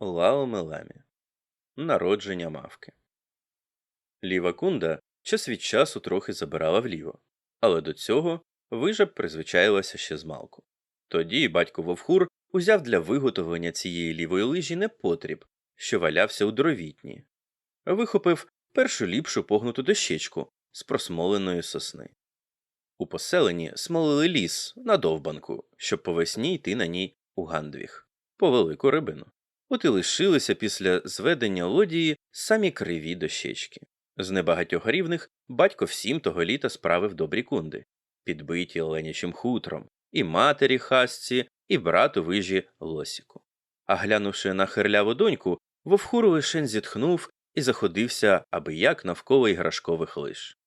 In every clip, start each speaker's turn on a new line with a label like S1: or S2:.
S1: Лаомелемі. Народження мавки. Ліва кунда час від часу трохи забирала вліво, але до цього вижа призвичаїлася ще змалку. Тоді батько Вовхур узяв для виготовлення цієї лівої лижі непотріб, що валявся у дровітні, вихопив першу ліпшу погнуту дощечку з просмоленої сосни. У поселенні смолили ліс на довбанку, щоб по весні йти на ній у Гандвіг, по велику рибину. От і лишилися після зведення лодії самі криві дощечки. З небагатьох рівних батько всім того літа справив добрі кунди, підбиті оленячим хутром, і матері хасці, і брату вижі лосіку. А глянувши на хирляву доньку, вовхур лишень зітхнув і заходився аби як навколо іграшкових лиш.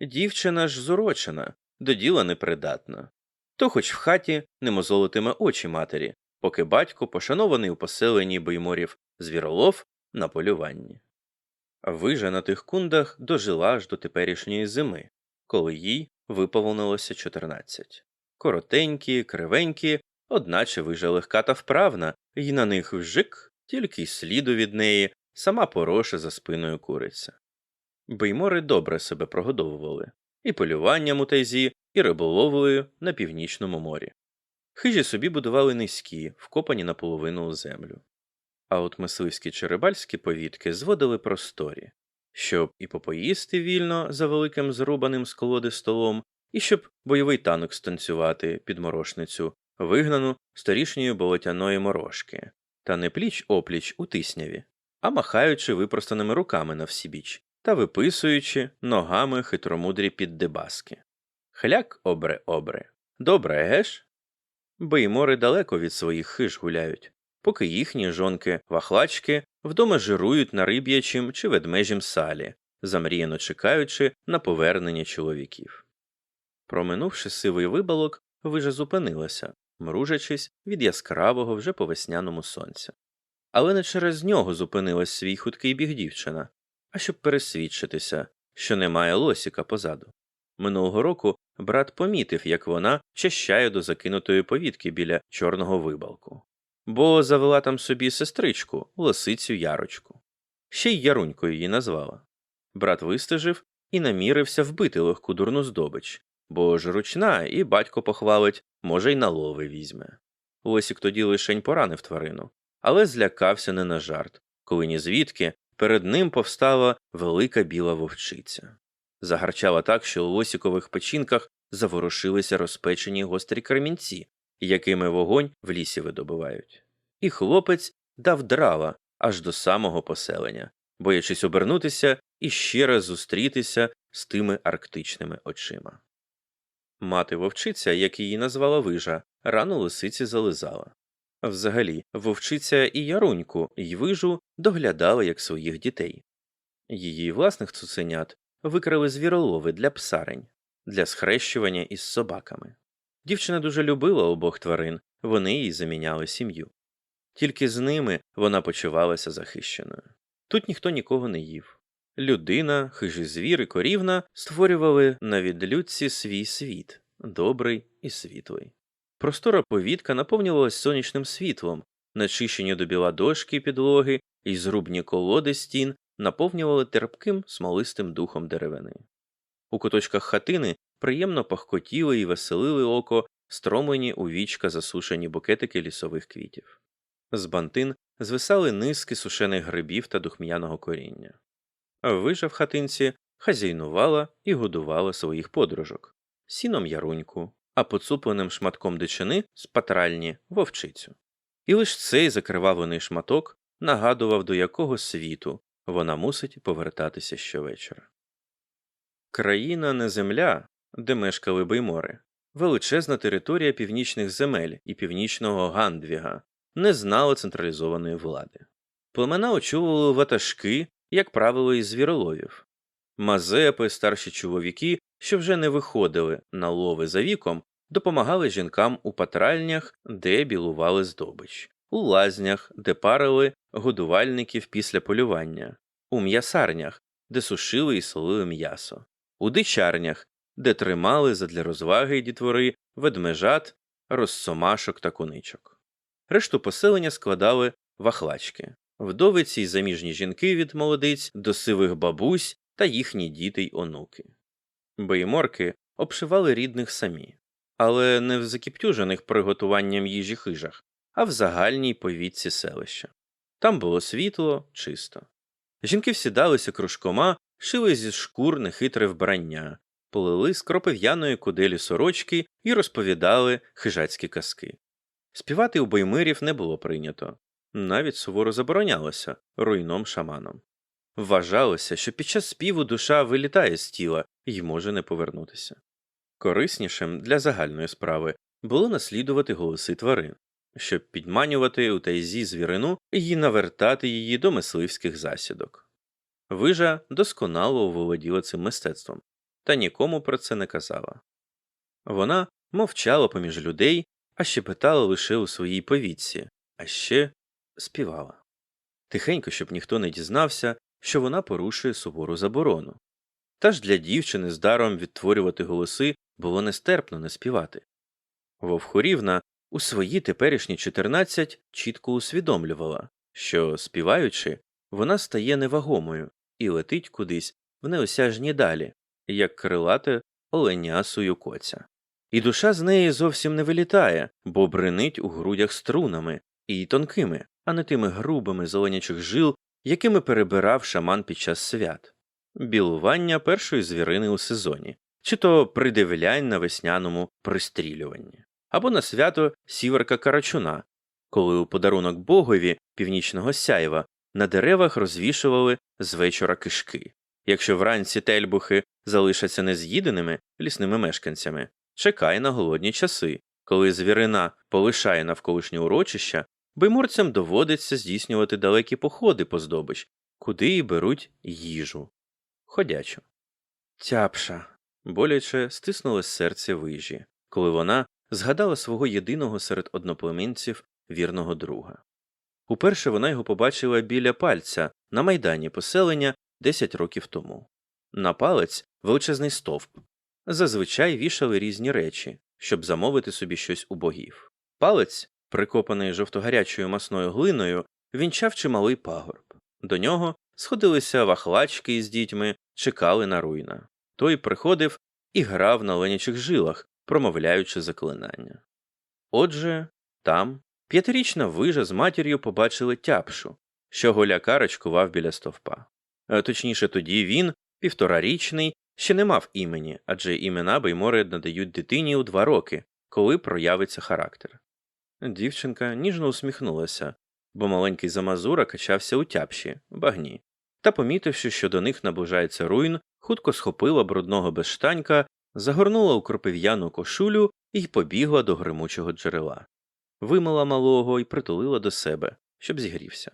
S1: Дівчина ж зурочена, до діла непридатна. То хоч в хаті не мозолитиме очі матері, поки батько, пошанований у поселенні бийморів звіролов на полюванні. Вижа на тих кундах дожила аж до теперішньої зими, коли їй виповнилося 14. Коротенькі, кривенькі, одначе вижа легка та вправна, і на них вжик, тільки й сліду від неї, сама пороша за спиною куриця. Беймори добре себе прогодовували і полюванням у тайзі, і риболовлею на північному морі. Хижі собі будували низькі, вкопані наполовину у землю. А от мисливські чи рибальські повітки зводили просторі, щоб і попоїсти вільно за великим зрубаним з колоди столом, і щоб бойовий танок станцювати під морошницю, вигнану сторішньої болотяної морошки, та не пліч опліч у тисняві, а махаючи випростаними руками на всібіч та виписуючи ногами хитромудрі піддебаски. Хляк обре обре. Добре, геш? Беймори далеко від своїх хиж гуляють, поки їхні жонки вахлачки вдома жирують на риб'ячім чи ведмежім салі, замріяно чекаючи на повернення чоловіків. Проминувши сивий вибалок, вижа зупинилася, мружачись від яскравого вже по весняному сонця. Але не через нього зупинилась свій хуткий біг дівчина, а щоб пересвідчитися, що немає лосіка позаду. Минулого року брат помітив, як вона чащає до закинутої повітки біля чорного вибалку, бо завела там собі сестричку, лисицю ярочку. Ще й ярунькою її назвала. Брат вистежив і намірився вбити легку дурну здобич, бо ж ручна, і батько похвалить, може, й на лови візьме. Лосік тоді лишень поранив тварину, але злякався не на жарт, коли ні звідки перед ним повстала велика біла вовчиця. Загарчала так, що у лосікових печінках заворушилися розпечені гострі кремінці, якими вогонь в лісі видобувають. І хлопець дав драла аж до самого поселення, боячись обернутися і ще раз зустрітися з тими арктичними очима. Мати вовчиця, як її назвала вижа, рану лисиці зализала. Взагалі, вовчиця і яруньку, й вижу доглядали як своїх дітей. Її власних цуценят викрали звіролови для псарень, для схрещування із собаками. Дівчина дуже любила обох тварин, вони їй заміняли сім'ю. Тільки з ними вона почувалася захищеною. Тут ніхто нікого не їв. Людина, хижий звір і корівна створювали на відлюдці свій світ добрий і світлий. Простора повітка наповнювалась сонячним світлом, начищені до біла дошки підлоги і зрубні колоди стін наповнювали терпким смолистим духом деревини. У куточках хатини приємно пахкотіли і веселили око стромлені у вічка засушені букетики лісових квітів. З бантин звисали низки сушених грибів та духм'яного коріння. Вижа в хатинці хазяйнувала і годувала своїх подружок сіном яруньку, а поцупленим шматком дичини з патральні вовчицю. І лиш цей закривавлений шматок нагадував, до якого світу вона мусить повертатися щовечора. Країна не земля, де мешкали беймори, величезна територія північних земель і північного Гандвіга, не знала централізованої влади. Племена очолювали ватажки, як правило, із звіроловів. Мазепи, старші чоловіки, що вже не виходили на лови за віком, допомагали жінкам у патральнях, де білували здобич, у лазнях, де парили годувальників після полювання, у м'ясарнях, де сушили і солили м'ясо, у дичарнях, де тримали задля розваги дітвори ведмежат, розсомашок та куничок. Решту поселення складали вахлачки, вдовиці й заміжні жінки від молодиць до сивих бабусь та їхні діти й онуки. Бейморки обшивали рідних самі, але не в закіптюжених приготуванням їжі хижах, а в загальній повітці селища. Там було світло, чисто. Жінки всідалися кружкома, шили зі шкур нехитре вбрання, полили з кропив'яної куделі сорочки і розповідали хижацькі казки. Співати у Боймирів не було прийнято, навіть суворо заборонялося руйном шаманом. Вважалося, що під час співу душа вилітає з тіла і може не повернутися. Кориснішим для загальної справи було наслідувати голоси тварин, щоб підманювати у тайзі звірину і навертати її до мисливських засідок. Вижа досконало володіла цим мистецтвом, та нікому про це не казала. Вона мовчала поміж людей, а щепетала лише у своїй повітці, а ще співала. Тихенько, щоб ніхто не дізнався, що вона порушує сувору заборону. Та ж для дівчини з даром відтворювати голоси було нестерпно не співати. Вовхорівна у свої теперішні 14 чітко усвідомлювала, що, співаючи, вона стає невагомою і летить кудись в неосяжні далі, як крилате оленясою коця. І душа з неї зовсім не вилітає, бо бренить у грудях струнами і тонкими, а не тими грубими зеленячих жил, якими перебирав шаман під час свят, білування першої звірини у сезоні, чи то придивлянь на весняному пристрілюванні, або на свято сіверка Карачуна, коли у подарунок богові північного сяєва на деревах розвішували з вечора кишки. Якщо вранці тельбухи залишаться нез'їденими лісними мешканцями, чекай на голодні часи, коли звірина полишає навколишнє урочища, байморцям доводиться здійснювати далекі походи по здобич, куди й беруть їжу. Ходячу. Тяпша. боляче стиснуло серце вижі, коли вона згадала свого єдиного серед одноплеменців вірного друга. Уперше вона його побачила біля пальця на майдані поселення 10 років тому. На палець величезний стовп. Зазвичай вішали різні речі, щоб замовити собі щось у богів. Палець, прикопаний жовтогарячою масною глиною, вінчав чималий пагорб. До нього сходилися вахлачки із дітьми, чекали на руйна. Той приходив і грав на ленячих жилах, промовляючи заклинання. Отже, там п'ятирічна вижа з матір'ю побачили тяпшу, що голяка рачкував біля стовпа. Точніше, тоді він, півторарічний, ще не мав імені, адже імена беймори надають дитині у два роки, коли проявиться характер. Дівчинка ніжно усміхнулася, бо маленький замазура качався у тяпші, багні, та, помітивши, що до них наближається руїн, хутко схопила брудного безштанька, загорнула у кропив'яну кошулю і побігла до гримучого джерела. Вимила малого і притулила до себе, щоб зігрівся.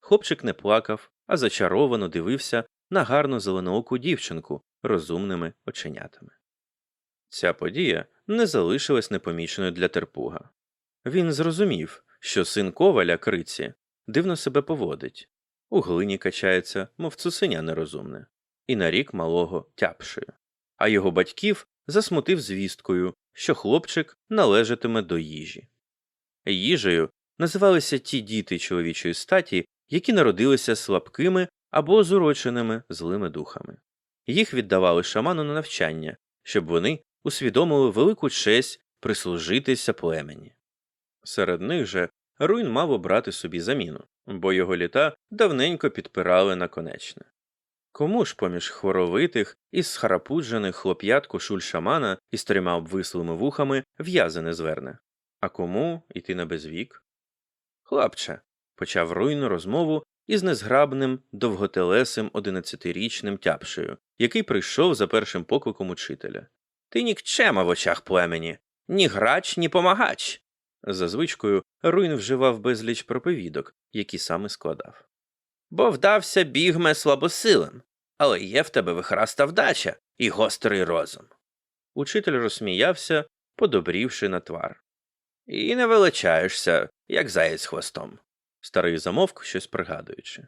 S1: Хлопчик не плакав, а зачаровано дивився на гарну зеленооку дівчинку розумними оченятами. Ця подія не залишилась непоміченою для терпуга. Він зрозумів, що син коваля криці дивно себе поводить, у глині качається, мов цуценя нерозумне, і нарік малого тяпшою. А його батьків засмутив звісткою, що хлопчик належатиме до їжі. Їжею називалися ті діти чоловічої статі, які народилися слабкими або зуроченими злими духами. Їх віддавали шаману на навчання, щоб вони усвідомили велику честь прислужитися племені. Серед них же Руін мав обрати собі заміну, бо його літа давненько підпирали наконечне. Кому ж поміж хворовитих і схарапуджених хлоп'ят кошуль шамана із трьома обвислими вухами в'язи не зверне, а кому йти на безвік? Хлопче, почав руйну розмову із незграбним, довготелесим одинадцятирічним тяпшею, який прийшов за першим покликом учителя. Ти нікчема в очах племені, ні грач, ні помагач. За звичкою Руїн вживав безліч проповідок, які саме складав. Бо вдався бігме слабосилим, але є в тебе вихраста вдача і гострий розум. Учитель розсміявся, подобрівши на твар. І не величаєшся, як заєць хвостом. Старий замовк, щось пригадуючи.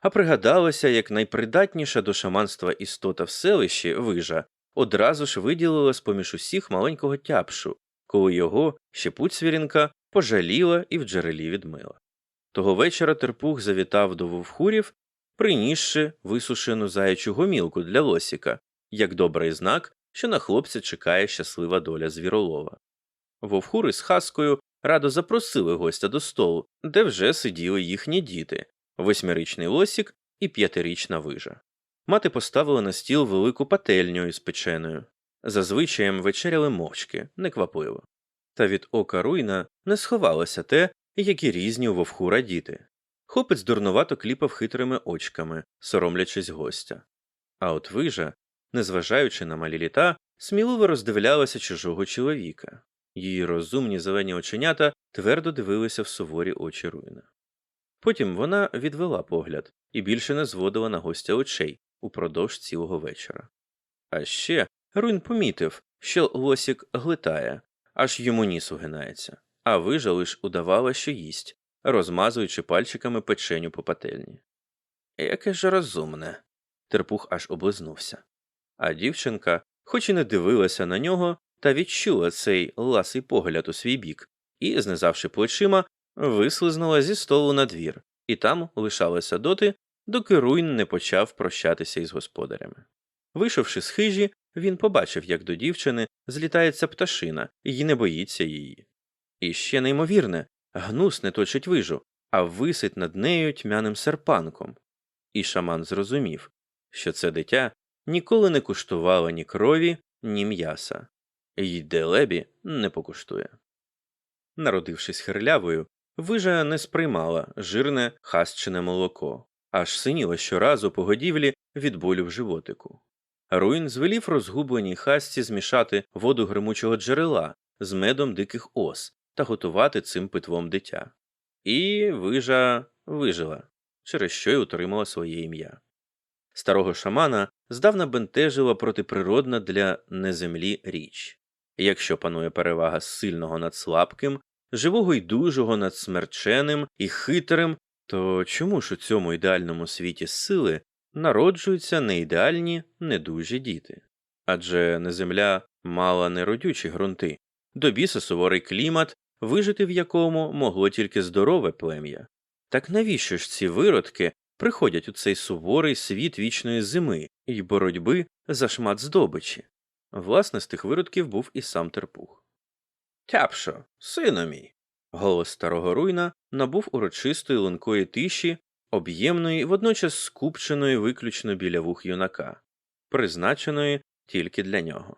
S1: А пригадалося, як найпридатніша до шаманства істота в селищі вижа одразу ж виділила з поміж усіх маленького тяпшу, коли його щепуть свірінка пожаліла і в джерелі відмила. Того вечора терпух завітав до вовхурів, принісши висушену заячу гомілку для лосіка, як добрий знак, що на хлопця чекає щаслива доля звіролова. Вовхури з хаскою радо запросили гостя до столу, де вже сиділи їхні діти восьмирічний лосік і п'ятирічна вижа. Мати поставила на стіл велику пательню із печеною. Зазвичаєм вечеряли мовчки, неквапливо. Та від ока руйна не сховалося те, які різні у вовхура діти. Хлопець дурнувато кліпав хитрими очками, соромлячись гостя. А от вижа, незважаючи на малі літа, сміливо роздивлялася чужого чоловіка. Її розумні зелені оченята твердо дивилися в суворі очі руйна. Потім вона відвела погляд і більше не зводила на гостя очей упродовж цілого вечора. А ще Руйн помітив, що лосік глитає, аж йому ніс угинається, а вижа лиш удавала, що їсть, розмазуючи пальчиками печеню по пательні. Яке ж розумне. Терпух аж облизнувся. А дівчинка, хоч і не дивилася на нього, та відчула цей ласий погляд у свій бік і, знизавши плечима, вислизнула зі столу на двір, і там лишалася доти, доки Руйн не почав прощатися із господарями. Вийшовши з хижі, він побачив, як до дівчини злітається пташина і не боїться її. І ще неймовірне, гнус не точить вижу, а висить над нею тьмяним серпанком. І шаман зрозумів, що це дитя ніколи не куштувало ні крові, ні м'яса, й делебі не покуштує. Народившись хирлявою, вижа не сприймала жирне хастчине молоко, аж синіла щоразу по годівлі від болю в животику. Руїн звелів розгубленій хасті змішати воду гримучого джерела з медом диких ос та готувати цим питвом дитя. І вижа вижила, через що й утримала своє ім'я. Старого шамана здавна бентежила протиприродна для неземлі річ. Якщо панує перевага сильного над слабким, живого й дужого над смерченим і хитрим, то чому ж у цьому ідеальному світі сили народжуються неідеальні, недужі діти? Адже неземля мала неродючі ґрунти, до біса суворий клімат, вижити в якому могло тільки здорове плем'я. Так навіщо ж ці виродки приходять у цей суворий світ вічної зими і боротьби за шмат здобичі? Власне, з тих виродків був і сам терпух. Тяпшо, сину мій. Голос старого руйна набув урочистої лункої тиші, об'ємної, водночас скупченої виключно біля вух юнака, призначеної тільки для нього.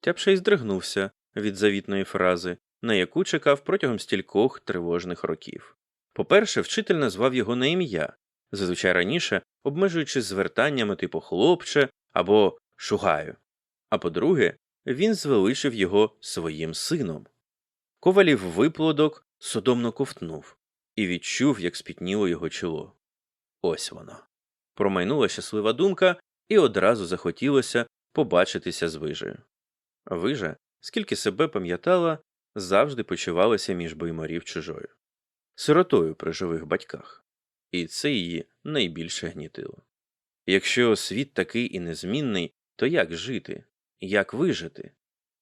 S1: Тяпша й здригнувся від завітної фрази, на яку чекав протягом стількох тривожних років. По-перше, вчитель назвав його на ім'я, зазвичай раніше обмежуючись звертаннями типу хлопче або шугаю. А по-друге, він звеличив його своїм сином. Ковалів виплодок содомно ковтнув і відчув, як спітніло його чоло. Ось воно. Промайнула щаслива думка, і одразу захотілося побачитися з вижею. Вижа, скільки себе пам'ятала, завжди почувалася між беймарів чужою, сиротою при живих батьках, і це її найбільше гнітило. Якщо світ такий і незмінний, то як жити, як вижити?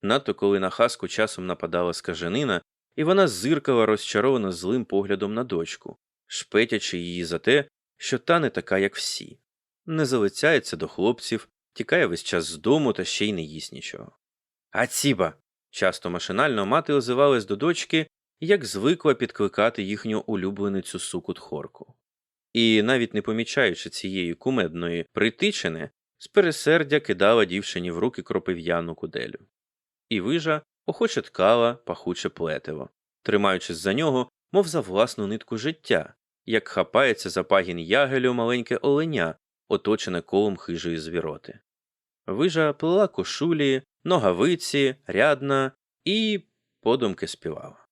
S1: Надто коли на хаску часом нападала скаженина, і вона зиркала розчаровано злим поглядом на дочку, шпетячи її за те, що та не така, як всі, не залицяється до хлопців, тікає весь час з дому та ще й не їсть нічого. А ціба. Часто машинально мати озивалась до дочки, як звикла підкликати їхню улюбленицю суку тхорку. І, навіть не помічаючи цієї кумедної притичини, з пересердя кидала дівчині в руки кропив'яну куделю. І вижа охоче ткала пахуче плетиво, тримаючись за нього, мов за власну нитку життя, як хапається за пагін ягелю маленьке оленя, оточене колом хижої звіроти. Вижа плела кошулі, ногавиці, рядна і подумки співала.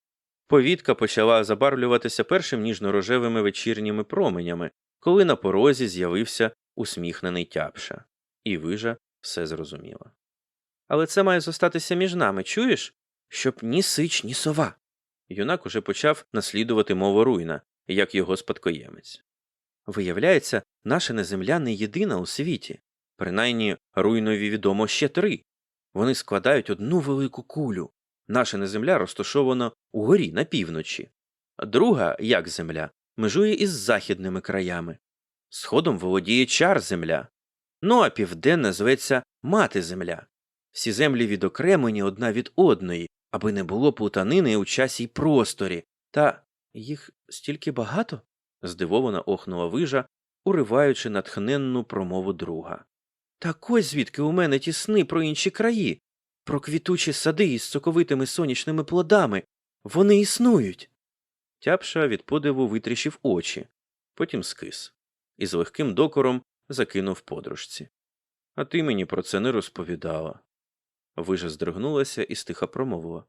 S1: Повітка почала забарвлюватися першим ніжно-рожевими вечірніми променями, коли на порозі з'явився усміхнений тяпша, і вижа все зрозуміла. Але це має зостатися між нами, чуєш? Щоб ні сич, ні сова. Юнак уже почав наслідувати мову руйна, як його спадкоємець. Виявляється, наша неземля не єдина у світі. Принаймні, руйнові відомо ще три. Вони складають одну велику кулю. Наша неземля розташована угорі на півночі. Друга, як земля, межує із західними краями. Сходом володіє чар земля. Ну а південна зветься мати земля. Всі землі відокремлені одна від одної, аби не було плутанини у часі й просторі. Та їх стільки багато? здивовано охнула вижа, уриваючи натхненну промову друга. Так ось звідки у мене ті сни про інші краї, про квітучі сади із соковитими сонячними плодами. Вони існують. Тяпша від подиву витріщив очі, потім скис, і з легким докором закинув подружці. А ти мені про це не розповідала. Вижа здригнулася і стиха промовила.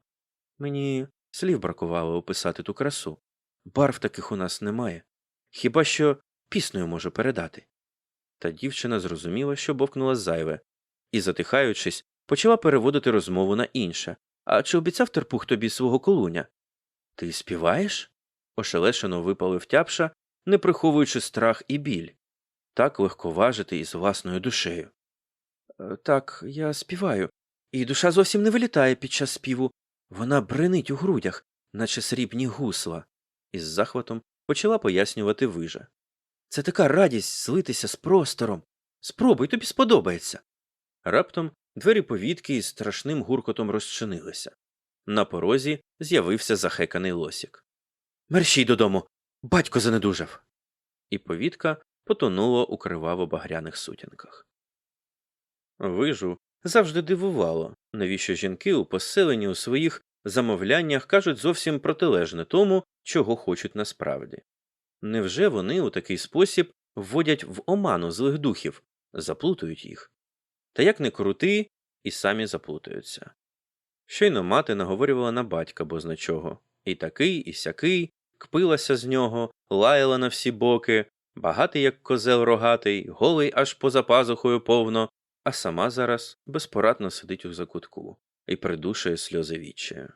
S1: Мені слів бракувало описати ту красу. Барв таких у нас немає. Хіба що піснею можу передати. Та дівчина зрозуміла, що бовкнула зайве, і, затихаючись, почала переводити розмову на інше. А чи обіцяв терпух тобі свого колуня? Ти співаєш? ошелешено випалив тяпша, не приховуючи страх і біль. Так легко важити із власною душею. «Е, Так, я співаю, і душа зовсім не вилітає під час співу. Вона бренить у грудях, наче срібні гусла, із захватом почала пояснювати вижа. Це така радість злитися з простором. Спробуй, тобі сподобається. Раптом двері повітки із страшним гуркотом розчинилися. На порозі з'явився захеканий лосік. Мерщій додому. Батько занедужав. І повітка потонула у криваво багряних сутінках. Вижу завжди дивувало, навіщо жінки у поселенні у своїх замовляннях кажуть зовсім протилежне тому, чого хочуть насправді. Невже вони у такий спосіб вводять в оману злих духів, заплутують їх? Та як не крути, і самі заплутаються. Щойно мати наговорювала на батька бозна чого. І такий, і сякий, кпилася з нього, лаяла на всі боки, багатий, як козел рогатий, голий аж поза пазухою повно, а сама зараз безпорадно сидить у закутку і придушує сльози відчаю.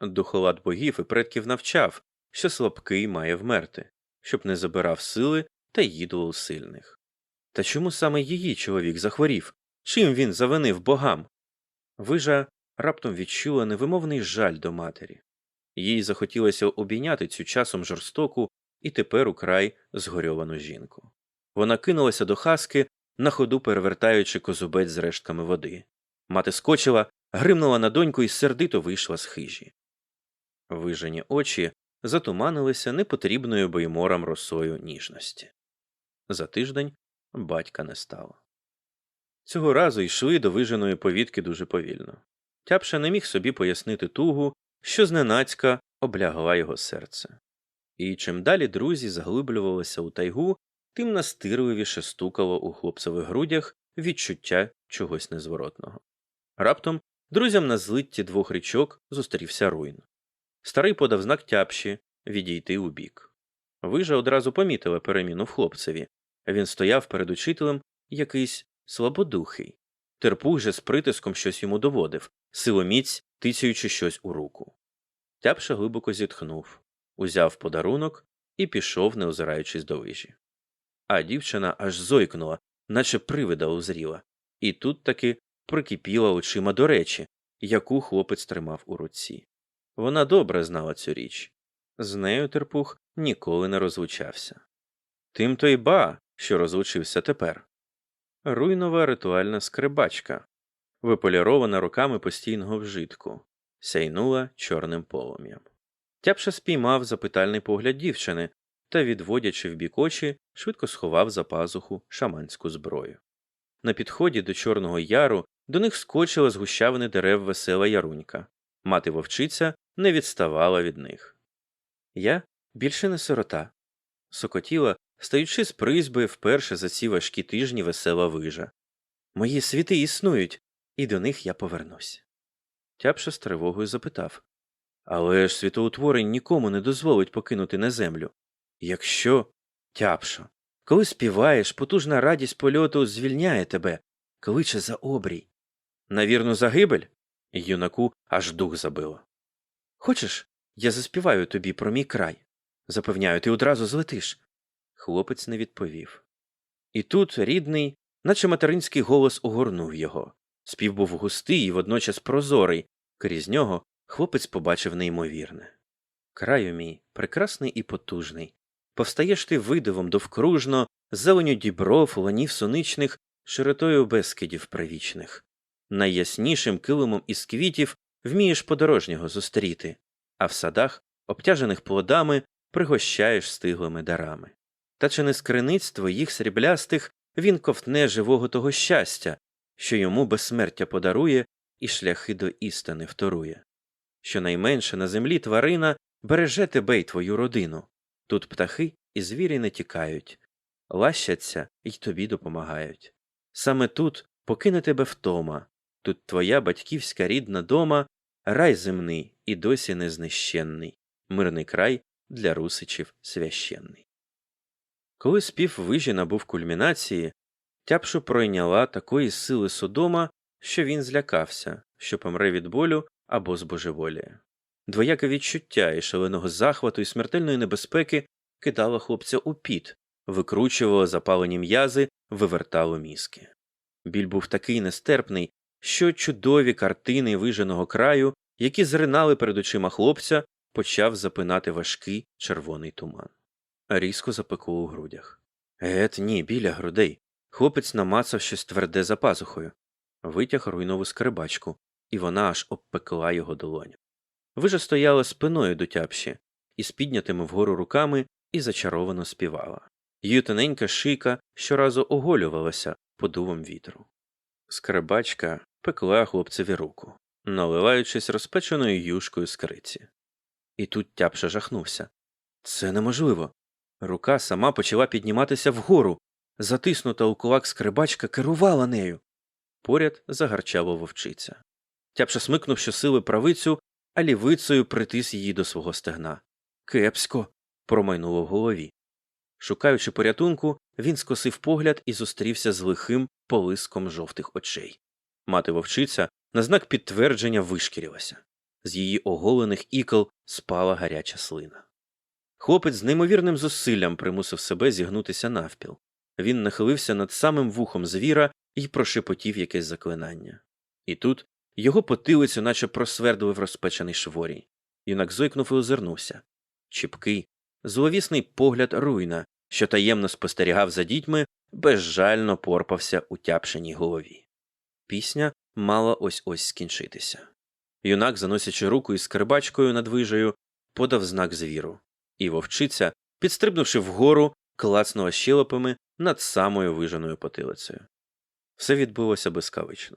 S1: Духоват богів і предків навчав, що слабкий має вмерти, щоб не забирав сили та їдол сильних. Та чому саме її чоловік захворів? Чим він завинив богам? Вижа раптом відчула невимовний жаль до матері. Їй захотілося обійняти цю часом жорстоку і тепер украй згорьовану жінку. Вона кинулася до хаски, на ходу перевертаючи козубець з рештками води. Мати скочила, гримнула на доньку і сердито вийшла з хижі. Вижені очі затуманилися непотрібною бойморам росою ніжності. За тиждень батька не стало. Цього разу йшли до виженої повітки дуже повільно. Тяпша не міг собі пояснити тугу, що зненацька облягла його серце. І чим далі друзі заглиблювалися у тайгу, тим настирливіше стукало у хлопцевих грудях відчуття чогось незворотного. Раптом друзям на злитті двох річок зустрівся руйн. Старий подав знак тяпші відійти у бік. Вижа одразу помітила переміну в хлопцеві. Він стояв перед учителем якийсь слабодухий. Терпух же з притиском щось йому доводив, силоміць тицяючи щось у руку. Тяпша глибоко зітхнув, узяв подарунок і пішов, не озираючись до вижі. А дівчина аж зойкнула, наче привида узріла, і тут таки прикипіла очима до речі, яку хлопець тримав у руці. Вона добре знала цю річ. З нею терпух ніколи не розлучався. Тим то й ба, що розлучився тепер. Руйнова ритуальна скрибачка, виполірована руками постійного вжитку, сяйнула чорним полум'ям. Тяпша спіймав запитальний погляд дівчини та, відводячи в бік очі, швидко сховав за пазуху шаманську зброю. На підході до Чорного яру до них скочила з гущавини дерев весела ярунька. Мати вовчиця не відставала від них. Я більше не сирота. Сокотіла, стаючи з призьби вперше за ці важкі тижні весела вижа. Мої світи існують, і до них я повернусь. Тяпша з тривогою запитав Але ж світоутворень нікому не дозволить покинути на землю. Якщо, тяпшо, коли співаєш, потужна радість польоту звільняє тебе, кличе за обрій. На вірну загибель? Юнаку аж дух забило. Хочеш, я заспіваю тобі про мій край? Запевняю, ти одразу злетиш. Хлопець не відповів. І тут рідний, наче материнський голос огорнув його. Спів був густий і водночас прозорий, крізь нього хлопець побачив неймовірне. Краю мій, прекрасний і потужний. Повстаєш ти видивом довкружно, зеленю дібров, ланів соничних, широтою безкидів привічних. Найяснішим килимом із квітів вмієш подорожнього зустріти, а в садах, обтяжених плодами, пригощаєш стиглими дарами. Та чи не з криниць твоїх сріблястих він ковтне живого того щастя, що йому безсмертя подарує і шляхи до істини вторує. Щонайменше на землі тварина береже тебе й твою родину. Тут птахи і звірі не тікають, лащаться й тобі допомагають. Саме тут покине тебе втома, тут твоя батьківська рідна дома, рай земний і досі незнищенний, мирний край для русичів священний. Коли спів вижі набув кульмінації, тяпшу пройняла такої сили Содома, що він злякався, що помре від болю або збожеволіє. Двояке відчуття і шаленого захвату і смертельної небезпеки кидало хлопця у піт, викручувало запалені м'язи, вивертало мізки. Біль був такий нестерпний, що чудові картини виженого краю, які зринали перед очима хлопця, почав запинати важкий червоний туман. Різко запекло у грудях. Гет, ні, біля грудей. Хлопець намацав щось тверде за пазухою, витяг руйнову скрибачку, і вона аж обпекла його долоню. Вижа стояла спиною до тяпші, із піднятими вгору руками і зачаровано співала. Її тоненька шийка щоразу оголювалася подувом вітру. Скрибачка пекла хлопцеві руку, наливаючись розпеченою юшкою з криці. І тут тяпша жахнувся. Це неможливо. Рука сама почала підніматися вгору. Затиснута у кулак скрибачка керувала нею. Поряд загарчала вовчиця. Тяпша смикнув щосили правицю, а лівицею притис її до свого стегна. Кепсько. промайнуло в голові. Шукаючи порятунку, він скосив погляд і зустрівся з лихим полиском жовтих очей. Мати вовчиця на знак підтвердження вишкірилася. З її оголених ікл спала гаряча слина. Хлопець з неймовірним зусиллям примусив себе зігнутися навпіл. Він нахилився над самим вухом звіра і прошепотів якесь заклинання. І тут його потилицю наче просвердив розпечений шворій. Юнак зойкнув і озирнувся. Чіпкий, зловісний погляд руйна, що таємно спостерігав за дітьми, безжально порпався у тяпшеній голові. Пісня мала ось ось скінчитися. Юнак, заносячи руку із скрибачкою над вижею, подав знак звіру, і вовчиця, підстрибнувши вгору, клацнула щелепами над самою виженою потилицею. Все відбулося безкавично.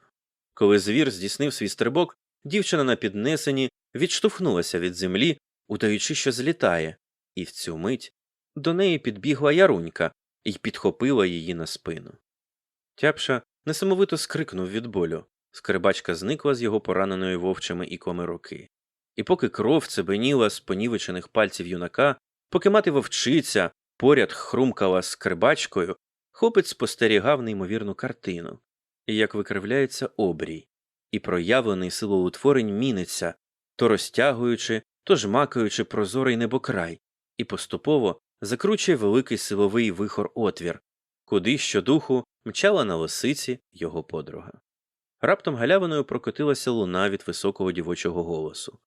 S1: Коли звір здійснив свій стрибок, дівчина на піднесенні відштовхнулася від землі, удаючи, що злітає, і в цю мить до неї підбігла ярунька і підхопила її на спину. Тяпша несамовито скрикнув від болю. Скрибачка зникла з його пораненої вовчими іклами руки. І поки кров цебеніла з понівечених пальців юнака, поки мати вовчиця поряд хрумкала скрибачкою, хлопець спостерігав неймовірну картину, як викривляється обрій, і проявлений силоутворень міниться, то розтягуючи, то жмакаючи прозорий небокрай, і поступово закручує великий силовий вихор отвір, куди щодуху мчала на лисиці його подруга. Раптом галявиною прокотилася луна від високого дівочого голосу.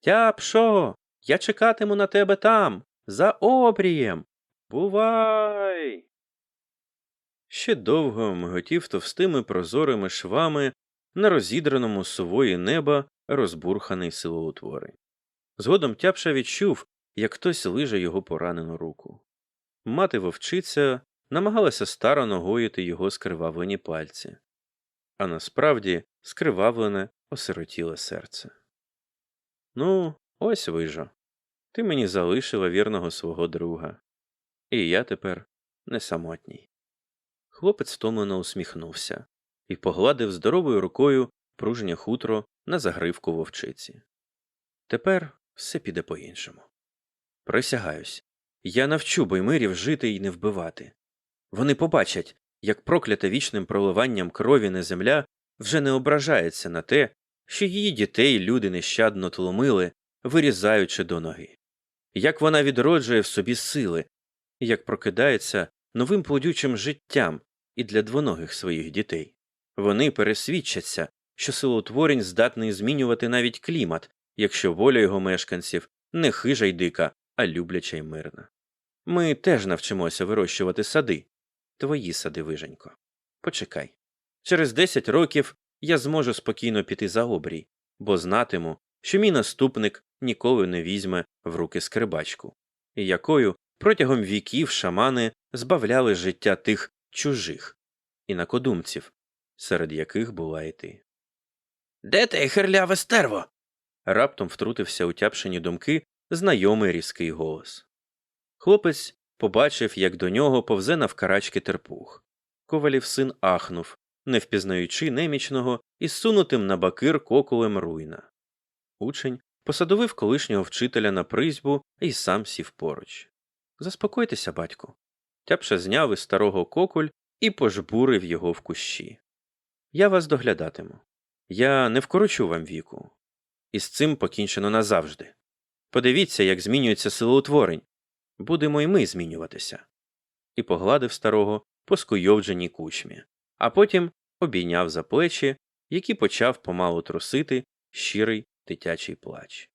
S1: Тяпшо, я чекатиму на тебе там, за обрієм. Бувай. Ще довго миготів товстими прозорими швами на розідраному сувої неба розбурханий силоутворень. Згодом тяпша відчув, як хтось лиже його поранену руку. Мати вовчиця намагалася старо нагоїти його скривавлені пальці, а насправді скривавлене осиротіле серце. Ну, ось вижо. Ти мені залишила вірного свого друга, і я тепер не самотній. Хлопець втомлено усміхнувся і погладив здоровою рукою пружнє хутро на загривку вовчиці. Тепер все піде по іншому. Присягаюсь, я навчу боймирів жити і не вбивати. Вони побачать, як проклята вічним проливанням крові на земля вже не ображається на те, що її дітей люди нещадно тломили, вирізаючи до ноги, як вона відроджує в собі сили, як прокидається новим плодючим життям і для двоногих своїх дітей. Вони пересвідчаться, що силоутворень здатний змінювати навіть клімат, якщо воля його мешканців не хижа й дика, а любляча й мирна. Ми теж навчимося вирощувати сади. Твої сади, виженько. Почекай. Через десять років я зможу спокійно піти за обрій, бо знатиму, що мій наступник ніколи не візьме в руки скрибачку, якою протягом віків шамани збавляли життя тих чужих інакодумців, серед яких була і ти. Де ти, хирляве стерво? раптом втрутився у тяпшені думки знайомий різкий голос. Хлопець побачив, як до нього повзе навкарачки терпух. Ковалів син ахнув, не впізнаючи немічного і сунутим на бакир кокулем руйна. Учень посадовив колишнього вчителя на призьбу і сам сів поруч. Заспокойтеся, батьку. Тяпша зняв із старого кокуль і пожбурив його в кущі. Я вас доглядатиму. Я не вкорочу вам віку. І з цим покінчено назавжди. Подивіться, як змінюється силоутворень. Будемо й ми змінюватися. І погладив старого по скуйовдженій кучмі, а потім обійняв за плечі, які почав помалу трусити щирий дитячий плач.